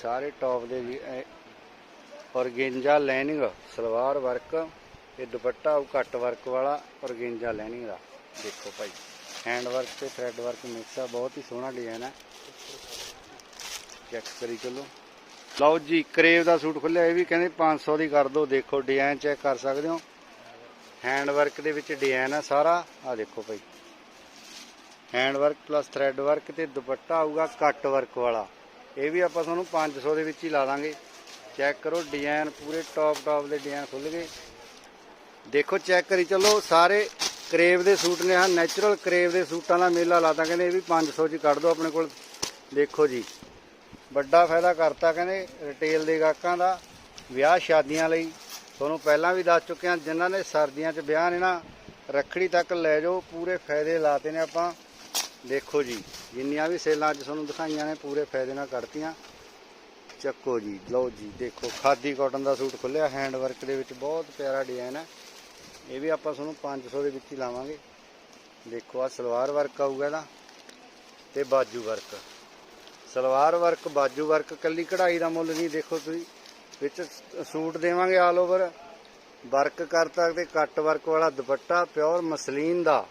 ਸਾਰੇ ਟੌਪ ਦੇ ਵੀ ਔਰਗੇਂਜਾ ਲਾਈਨਿੰਗ ਸਲਵਾਰ ਵਰਕ ਇਹ ਦੁਪੱਟਾ ਉਹ ਘੱਟ ਵਰਕ ਵਾਲਾ ਔਰਗੇਂਜਾ ਲਾਈਨਿੰਗ ਦਾ। ਦੇਖੋ ਭਾਈ। ਹੈਂਡ ਵਰਕ ਤੇ ਥ੍ਰੈਡ ਵਰਕ ਮਿਕਸ ਆ, ਬਹੁਤ ਹੀ ਸੋਹਣਾ ਡਿਜ਼ਾਈਨ ਹੈ ਚੈੱਕ ਕਰੀ ਚੱਲੋ। ਲਓ ਜੀ, ਕਰੇਵ ਦਾ ਸੂਟ ਖੁੱਲਿਆ ਇਹ ਵੀ ਕਹਿੰਦੇ 500 ਦੀ ਕਰ ਦਿਓ ਦੇਖੋ ਡਿਜ਼ਾਈਨ ਚੈੱਕ ਕਰ ਸਕਦੇ ਹੋ। ਹੈਂਡ ਵਰਕ ਦੇ ਵਿੱਚ ਡਿਜ਼ਾਈਨ ਆ ਸਾਰਾ ਆ ਦੇਖੋ ਭਾਈ। Hand work plus thread work ਤੇ ਦੁਪੱਟਾ ਆਊਗਾ ਕੱਟ ਵਰਕ ਵਾਲਾ। ਇਹ ਵੀ ਆਪਾਂ ਤੁਹਾਨੂੰ 500 ਦੇ ਵਿੱਚ ਹੀ ਲਾ ਦਾਂਗੇ। ਚੈੱਕ ਕਰੋ ਡਿਜ਼ਾਈਨ ਪੂਰੇ ਟੌਪ ਟੌਪ ਦੇ ਡਿਜ਼ਾਈਨ ਖੁੱਲ ਗਏ। ਦੇਖੋ ਚੈੱਕ ਕਰੀ ਚੱਲੋ, ਸਾਰੇ ਕਰੇਵ ਦੇ ਸੂਟ ਨੇ, ਹਾਂ, ਨੈਚੁਰਲ ਕਰੇਵ ਦੇ ਸੂਟਾਂ ਦਾ ਮੇਲਾ ਲਾਤਾ ਕਹਿੰਦੇ ਇਹ ਵੀ 500 ਚ ਕੱਢ ਦਿਓ ਆਪਣੇ ਕੋਲ। ਦੇਖੋ ਜੀ, ਵੱਡਾ ਫਾਇਦਾ ਕਰਤਾ, ਕਹਿੰਦੇ ਰਿਟੇਲ ਦੇ ਗਾਹਕਾਂ ਦਾ, ਵਿਆਹ ਸ਼ਾਦੀਆਂ ਲਈ। ਤੁਹਾਨੂੰ ਪਹਿਲਾਂ ਵੀ ਦੱਸ ਚੁੱਕੇ ਹਾਂ, ਜਿਨ੍ਹਾਂ ਨੇ ਸਰਦੀਆਂ 'ਚ ਵਿਆਹ ਨੇ ਨਾ, ਰੱਖੜੀ ਤੱਕ ਲੈ ਜਾਓ, ਪੂਰੇ ਫਾਇਦੇ ਲਾਤੇ ਨੇ ਆਪਾਂ। ਦੇਖੋ ਜੀ, ਜਿੰਨੀਆਂ ਵੀ ਸੇਲਾਂ ਅੱਜ ਤੁਹਾਨੂੰ ਦਿਖਾਈਆਂ ਨੇ, ਪੂਰੇ ਫਾਇਦੇ ਨਾਲ ਕੱਢਤੀਆਂ। ਚੱਕੋ ਜੀ, ਲਓ ਜੀ, ਦੇਖੋ, ਖਾਦੀ ਕਾਟਨ ਦਾ ਸੂਟ ਖੁੱਲਿਆ ਹੈਂਡ ਵਰਕ ਦੇ ਵਿੱਚ ਬਹੁਤ ਪਿਆਰਾ ਡਿਜ਼ਾਈਨ ਹੈ। ਇਹ ਵੀ ਆਪਾਂ ਤੁਹਾਨੂੰ 500 ਦੇ ਵਿੱਚ ਹੀ ਲਾਵਾਂਗੇ। ਦੇਖੋ ਆ ਸਲਵਾਰ ਵਰਕ ਆਊਗਾ ਇਹਦਾ ਤੇ ਬਾਜੂ ਵਰਕ। ਸਲਵਾਰ ਵਰਕ, ਬਾਜੂ ਵਰਕ, ਕੱਲੀ ਕਢਾਈ ਦਾ ਮੁੱਲ ਨਹੀਂ ਦੇਖੋ ਤੁਸੀਂ। ਵਿੱਚ ਸੂਟ ਦੇਵਾਂਗੇ ਆਲ ਓਵਰ ਵਰਕ ਕਰਤਾ ਤੇ ਕੱਟ ਵਰਕ ਵਾਲਾ ਦੁਪੱਟਾ ਪਿਓਰ ਮਸਲੀਨ ਦਾ।